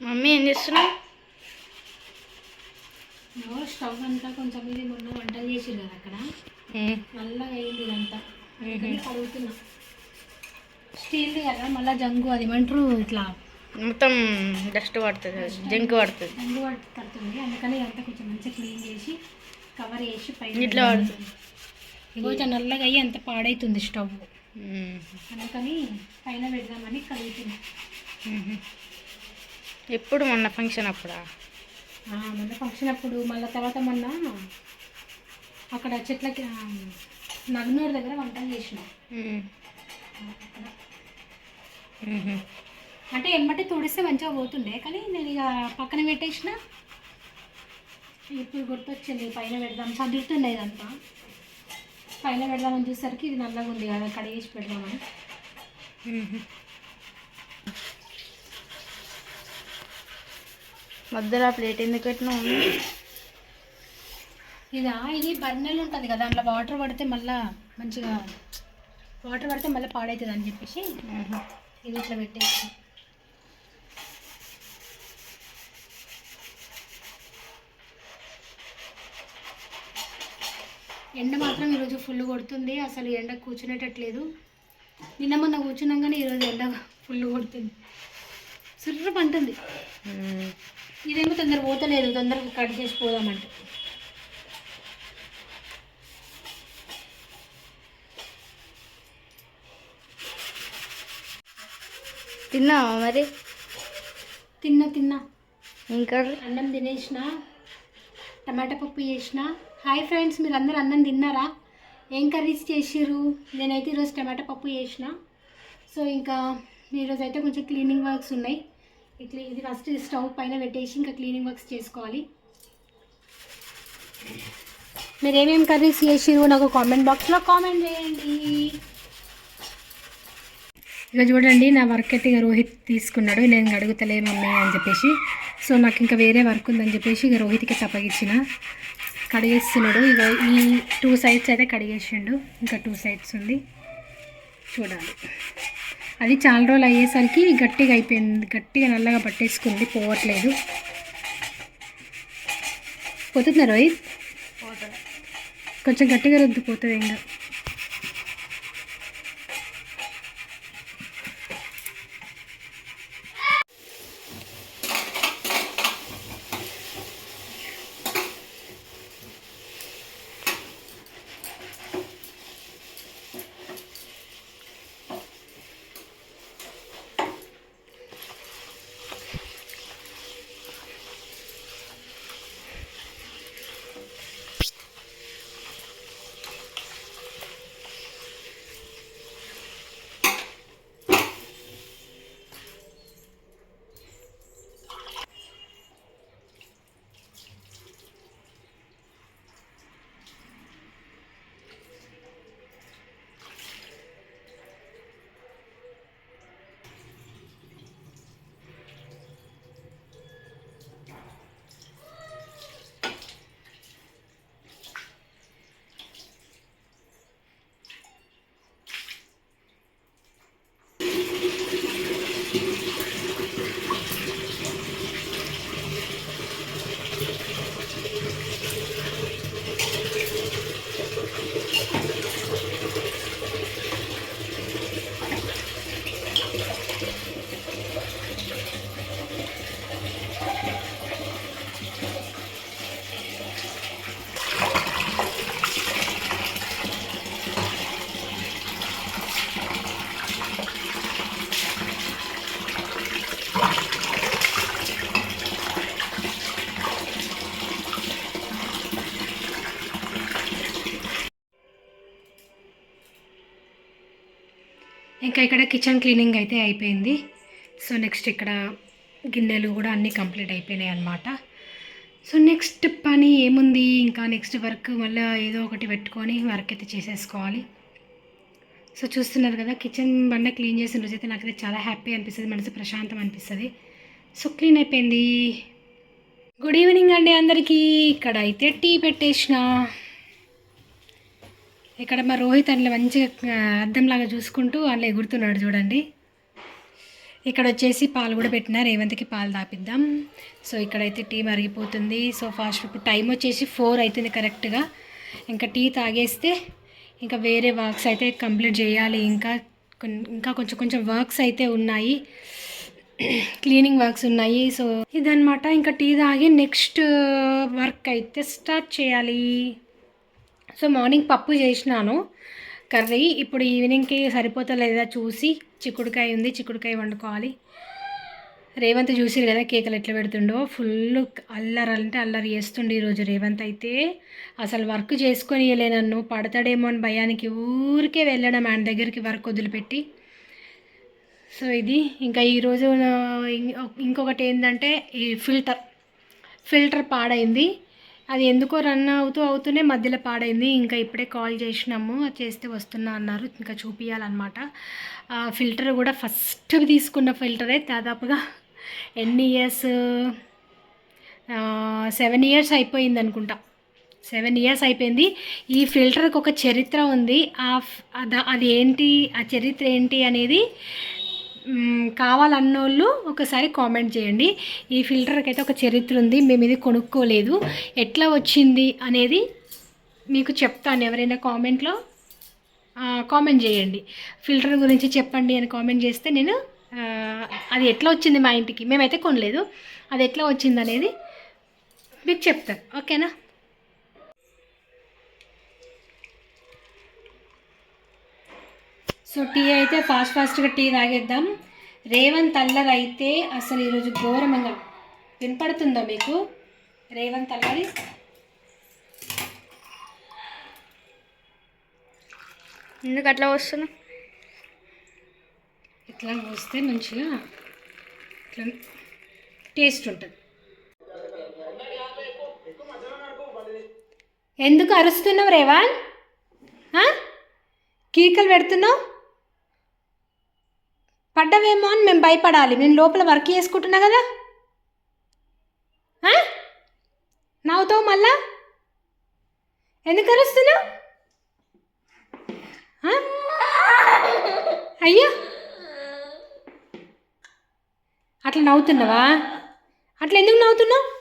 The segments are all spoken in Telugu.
మమ్మీ ఏం చేస్తున్నావు? స్టవ్ అంతా కొంచెం ఇది మొన్న వంటలు కదా అక్కడ. నల్లగా అయింది ఇదంతా. కడుగుతున్నా. స్టీల్ది కదా మళ్ళీ జంగు అది ఏమంటారు ఇట్లా? మొత్తం డస్ట్ పడుతుంది జంక్ పడుతుంది. జంగు పడుతుంది. అందుకని ఇదంతా కొంచెం మంచిగా క్లీన్ చేసి కవర్ చేసి పైన ఇట్లా పడుతుంది. ఇట్లా నల్లగా అయ్యి అంత పాడైతుంది స్టవ్. అందుకని పైన పెడదామని మ్మ్. ఎప్పుడు మొన్న ఫంక్షన్ అప్పుడా? మొన్న ఫంక్షన్ అప్పుడు మళ్ళీ తర్వాత మొన్న అక్కడ చెట్లకి నగ్నూరు దగ్గర వంటలు చేసినాం. అంటే ఎమ్మటి తుడిస్తే మంచిగా పోతుండే కానీ నేను ఇక పక్కన పెట్టేసిన. ఇప్పుడు గుర్తొచ్చింది పైన పెడదాం. చదువుతుండే ఇదంతా. పైన పెడదామని చూసేసరికి ఇది నల్లగా ఉంది కదా కడిగేసి పెడదామని. మధ్యలో ఆ ప్లేట్ ఎందుకు పెట్టినావు? ఇక ఇది బర్నెల్ ఉంటుంది కదా అందులో వాటర్ పడితే మళ్ళా మంచిగా వాటర్ పడితే మళ్ళీ పాడవుతుంది అని చెప్పేసి. ఇది ఇట్లా పెట్టేసి ఎండ మాత్రం ఈరోజు ఫుల్ కొడుతుంది అసలు ఎండ కూర్చునేటట్లేదు నిన్న మొన్న కూర్చున్నాం కానీ ఈరోజు ఎండ ఫుల్ కొడుతుంది సుర్ర పంటుంది. ఇదేమో తొందర పోతలేదు తొందరగా కట్ చేసి పోదామంటే. తిన్నావా మరి? తిన్నా తిన్నా. ఇంకా అన్నం తినేసిన టమాటా పప్పు చేసిన. హాయ్ ఫ్రెండ్స్ మీరు అందరు అన్నం తిన్నారా? ఏం కర్రీస్ చేసిర్రు? నేనైతే ఈరోజు టమాటా పప్పు చేసిన. సో ఇంకా ఈరోజు అయితే కొంచెం క్లీనింగ్ వర్క్స్ ఉన్నాయి. ఇట్లా ఇది ఫస్ట్ స్టవ్ పైన పెట్టేసి ఇంకా క్లీనింగ్ వర్క్స్ చేసుకోవాలి. మీరు ఏమేమి కర్రీస్ చేసిరు నాకు కామెంట్ బాక్స్లో కామెంట్ చేయండి. ఇక చూడండి నా వర్క్ అయితే ఇక రోహిత్ తీసుకున్నాడు. నేను అడుగుతలే మమ్మీ అని చెప్పేసి. సో నాకు ఇంకా వేరే వర్క్ ఉందని చెప్పేసి ఇక రోహిత్కి చప్పగిచ్చిన కడిగేస్తున్నాడు. ఇక ఈ టూ సైడ్స్ అయితే కడిగేసిండు. ఇంకా టూ సైడ్స్ ఉంది. చూడాలి. అది చాలా రోజులు అయ్యేసరికి గట్టిగా అయిపోయింది. గట్టిగా నల్లగా పట్టేసుకుంది. పోవట్లేదు. పోతుందా రోహిత్? కొంచెం గట్టిగా రుద్దు పోతుంది ఇంకా. ఇంకా ఇక్కడ కిచెన్ క్లీనింగ్ అయితే అయిపోయింది. సో నెక్స్ట్ ఇక్కడ గిన్నెలు కూడా అన్నీ కంప్లీట్ అయిపోయినాయి అన్నమాట. సో నెక్స్ట్ పని ఏముంది? ఇంకా నెక్స్ట్ వర్క్ మళ్ళీ ఏదో ఒకటి పెట్టుకొని వర్క్ అయితే చేసేసుకోవాలి. సో చూస్తున్నారు కదా కిచెన్ బండ క్లీన్ చేసిన రోజైతే నాకైతే చాలా హ్యాపీ అనిపిస్తుంది మనసు ప్రశాంతం అనిపిస్తుంది. సో క్లీన్ అయిపోయింది. గుడ్ ఈవినింగ్ అండి అందరికీ. ఇక్కడ అయితే టీ పెట్టేసిన. ఇక్కడ మా రోహిత్ అందులో మంచిగా అద్దంలాగా చూసుకుంటూ అందులో ఎగురుతున్నాడు చూడండి. ఇక్కడ వచ్చేసి పాలు కూడా పెట్టిన రేవంత్కి పాలు తాపిద్దాం సో ఇక్కడైతే టీ మరిగిపోతుంది. సో ఫాస్ట్ ఇప్పుడు టైం వచ్చేసి ఫోర్ అవుతుంది కరెక్ట్గా. ఇంకా టీ తాగేస్తే ఇంకా వేరే వర్క్స్ అయితే కంప్లీట్ చేయాలి. ఇంకా ఇంకా కొంచెం కొంచెం వర్క్స్ అయితే ఉన్నాయి. క్లీనింగ్ వర్క్స్ ఉన్నాయి. సో ఇదనమాట ఇంకా టీ తాగి నెక్స్ట్ వర్క్ అయితే స్టార్ట్ చేయాలి. సో మార్నింగ్ పప్పు చేసినాను. కర్రీ ఇప్పుడు ఈవినింగ్కి సరిపోతలేదా చూసి చిక్కుడుకాయ ఉంది చిక్కుడుకాయ వండుకోవాలి. రేవంత్ చూసిరు కదా కేకలు ఎట్లా పెడుతుండో. ఫుల్ అల్లరి అంటే అల్లరి చేస్తుండే ఈరోజు రేవంత్ అయితే. అసలు వర్క్ చేసుకొని ఇవ్వలే నన్ను. పడతాడేమో అని భయానికి ఊరికే వెళ్ళడం ఆయన దగ్గరికి వర్క్ వదిలిపెట్టి. సో ఇది ఇంకా ఈరోజు ఇంకొకటి ఏంటంటే ఈ ఫిల్టర్ ఫిల్టర్ పాడైంది. అది ఎందుకో రన్ అవుతూ అవుతూనే మధ్యలో పాడైంది. ఇంకా ఇప్పుడే కాల్ చేసినాము. అది చేస్తే వస్తున్నా అన్నారు. ఇంకా చూపించాలన్నమాట ఫిల్టర్ కూడా ఫస్ట్ తీసుకున్న ఫిల్టరే దాదాపుగా ఎన్ని ఇయర్స్? సెవెన్ ఇయర్స్ అయిపోయింది అనుకుంటా. సెవెన్ ఇయర్స్ అయిపోయింది. ఈ ఫిల్టర్కి ఒక చరిత్ర ఉంది. ఆ అది ఏంటి? ఆ చరిత్ర ఏంటి అనేది కావాలన్నోళ్ళు ఒకసారి కామెంట్ చేయండి. ఈ ఫిల్టర్కి అయితే ఒక చరిత్ర ఉంది మేము ఇది కొనుక్కోలేదు. ఎట్లా వచ్చింది అనేది మీకు చెప్తాను ఎవరైనా కామెంట్లో కామెంట్ చేయండి. ఫిల్టర్ గురించి చెప్పండి అని కామెంట్ చేస్తే నేను అది ఎట్లా వచ్చింది మా ఇంటికి? మేమైతే కొనలేదు. అది ఎట్లా వచ్చింది అనేది మీకు చెప్తాను. ఓకేనా? సో టీ అయితే ఫాస్ట్ ఫాస్ట్గా టీ తాగేద్దాం. రేవంత్ అల్లరి అయితే అసలు ఈరోజు ఘోరమంగా వినపడుతుందా మీకు? రేవంత్ అల్లరి. ఎందుకు అట్లా వస్తున్నా? ఇట్లా పోస్తే మంచిగా ఇట్లా టేస్ట్ ఉంటుంది. ఎందుకు అరుస్తున్నావు రేవాన్? కీకలు పెడుతున్నావు? పడ్డవేమో అని మేము భయపడాలి. నేను లోపల వర్క్ చేసుకుంటున్నా కదా? నవ్వుతావు మళ్ళా? ఎందుకు అరుస్తున్నావు? అయ్యో! అట్లా నవ్వుతున్నావా? అట్లా ఎందుకు నవ్వుతున్నావు?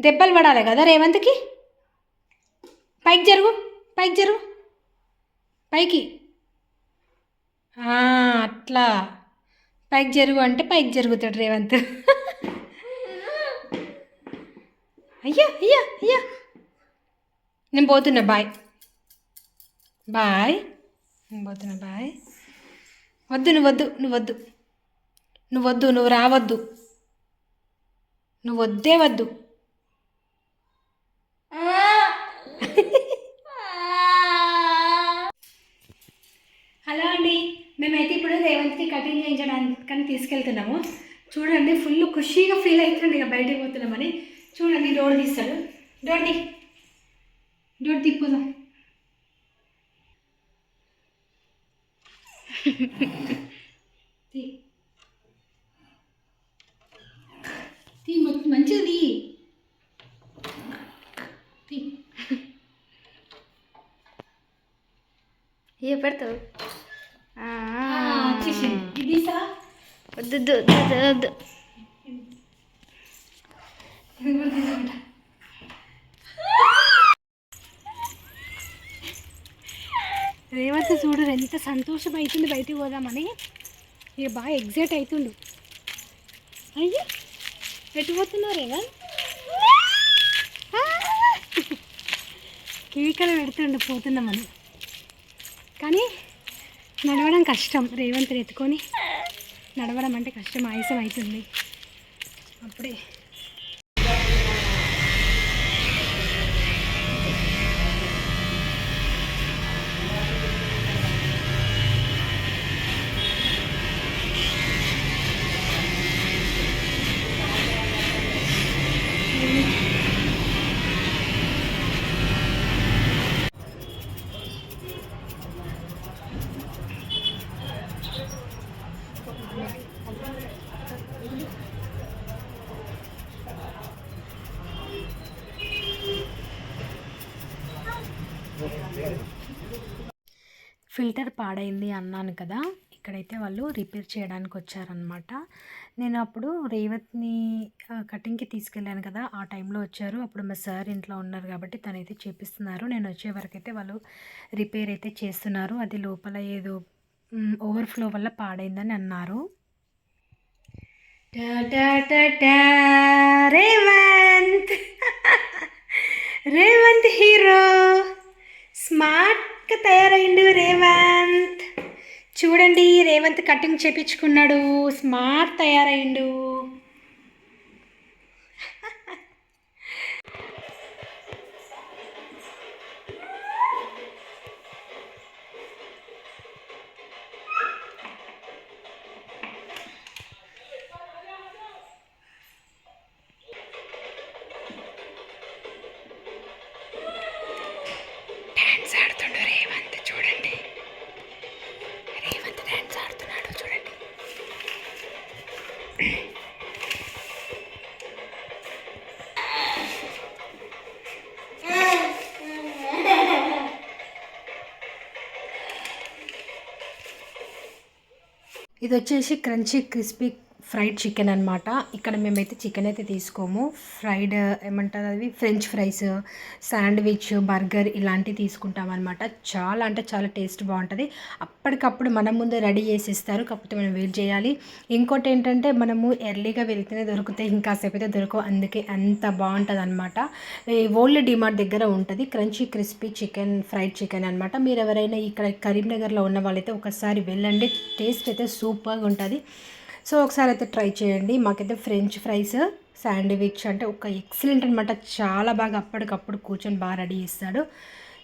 దెబ్బలు పడాలి కదా రేవంత్కి? పైకి జరుగు పైకి జరుగు. పైకి. అట్లా. పైకి జరుగు అంటే పైకి జరుగుతాడు రేవంత్. అయ్యా అయ్యా అయ్యా. నేను పోతున్నా బాయ్. బాయ్. నేను పోతున్నా బాయ్. వద్దు నువ్వు వద్దు నువ్వు వద్దు. నువ్వు వద్దు నువ్వు రావద్దు. నువ్వు వద్దే వద్దు. హలో అండి. అయితే ఇప్పుడు రేవంత్కి కటింగ్ చేయించడానికి తీసుకెళ్తున్నాము. చూడండి ఫుల్ ఖుషీగా ఫీల్ అవుతుంది ఇక బయటకు పోతున్నామని. చూడండి డోర్ తీస్తాడు. డోర్ తీ. డోర్ తిప్పుదాం. తీ. మంచిది మొత్తం పెడతావు ఆ, వచ్చేసింది ఇది సా వద్దు వద్దు, రేవంత్ ఎంత సంతోషం అవుతుంది బయటికి పోదామని. ఇక బాగా ఎగ్జైట్ అవుతుండు. అయ్యో ఎటు పోతున్నావు రేవంత్ కీకలు పెడుతుండు పోతున్నామని. కానీ నడవడం కష్టం రేవంత్ని ఎత్తుకొని. నడవడం అంటే కష్టం ఆయాసం అవుతుంది. అప్పుడే ఫిల్టర్ పాడైంది అన్నాను కదా ఇక్కడైతే వాళ్ళు రిపేర్ చేయడానికి వచ్చారనమాట నేను అప్పుడు రేవత్ని కటింగ్కి తీసుకెళ్ళాను కదా ఆ టైంలో వచ్చారు. అప్పుడు మా సార్ ఇంట్లో ఉన్నారు కాబట్టి తనైతే చేపిస్తున్నారు. నేను వచ్చే వరకు అయితే వాళ్ళు రిపేర్ అయితే చేస్తున్నారు. అది లోపల ఏదో ఓవర్ఫ్లో వల్ల పాడైందని అన్నారు. రేవంత్! రేవంత్ హీరో! స్మార్ట్గా తయారైండు రేవంత్. చూడండి రేవంత్ కటింగ్ చేపించుకున్నాడు. స్మార్ట్ తయారైండు. ఇది వచ్చేసి క్రంచీ క్రిస్పీ ఫ్రైడ్ చికెన్ అనమాట ఇక్కడ మేమైతే చికెన్ అయితే తీసుకోము. ఫ్రైడ్ ఏమంటారు అవి ఫ్రెంచ్ ఫ్రైస్ శాండ్విచ్ బర్గర్ ఇలాంటివి తీసుకుంటాం అనమాట చాలా అంటే చాలా టేస్ట్ బాగుంటుంది. అప్పటికప్పుడు మన ముందు రెడీ చేసి ఇస్తారు కాకపోతే మనం వెయిట్ చేయాలి. ఇంకోటి ఏంటంటే మనము ఎర్లీగా వెళ్తేనే దొరుకుతాయి. ఇంకాసేపు అయితే దొరకవు. అందుకే అంత బాగుంటుంది అనమాట ఓల్డ్ డిమార్ట్ దగ్గర ఉంటుంది. Crunchy crispy chicken fried chicken అనమాట మీరు ఎవరైనా ఇక్కడ కరీంనగర్లో ఉన్న వాళ్ళైతే ఒకసారి వెళ్ళండి. టేస్ట్ అయితే సూపర్గా ఉంటుంది. సో ఒకసారి అయితే ట్రై చేయండి. మాకైతే ఫ్రెంచ్ ఫ్రైస్ శాండ్విచ్ అంటే ఒక ఎక్సలెంట్ అనమాట చాలా బాగా అప్పటికప్పుడు కూర్చొని బాగా రెడీ చేస్తాడు.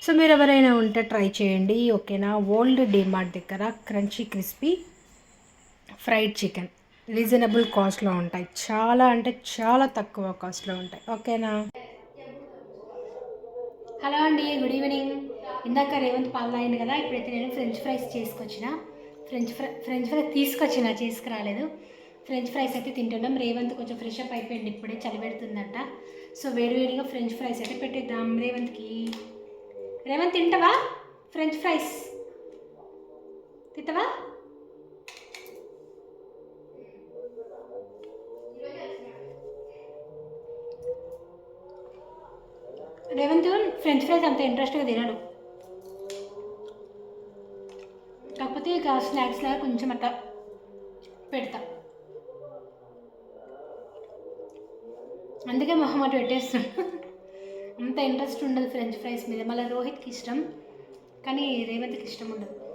సో మీరు ఎవరైనా ఉంటే ట్రై చేయండి. ఓకేనా? ఓల్డ్ డిమార్ట్ దగ్గర crunchy crispy fried chicken reasonable కాస్ట్లో ఉంటాయి. చాలా అంటే చాలా తక్కువ కాస్ట్లో ఉంటాయి. ఓకేనా? హలో అండి గుడ్ ఈవినింగ్. ఇందాక రేవంత్ పాలు అయింది కదా ఇప్పుడైతే నేను ఫ్రెంచ్ ఫ్రైస్ చేసుకొచ్చిన. ఫ్రెంచ్ ఫ్రై ఫ్రెంచ్ ఫ్రై తీసుకొచ్చిన చేసుకురాలేదు ఫ్రెంచ్ ఫ్రైస్ అయితే తింటున్నాం. రేవంత్ కొంచెం ఫ్రెష్ అప్ అయిపోయింది. ఇప్పుడే చలి పెడుతుందంట. సో వేడివేడిగా ఫ్రెంచ్ ఫ్రైస్ అయితే పెట్టేద్దాం రేవంత్కి రేవంత్ తింటావా? ఫ్రెంచ్ ఫ్రైస్ తింటావా? రేవంత్ ఫ్రెంచ్ ఫ్రైస్ అంత ఇంట్రెస్ట్గా తినడు. కాకపోతే ఇక స్నాక్స్ లాగా కొంచెం అట్లా పెడతా. అందుకే మొహం అటు పెట్టేస్తాడు అంత ఇంట్రెస్ట్ ఉండదు ఫ్రెంచ్ ఫ్రైస్ మీద. మళ్ళీ రోహిత్కి ఇష్టం. కానీ రేవంత్కి ఇష్టం ఉండదు.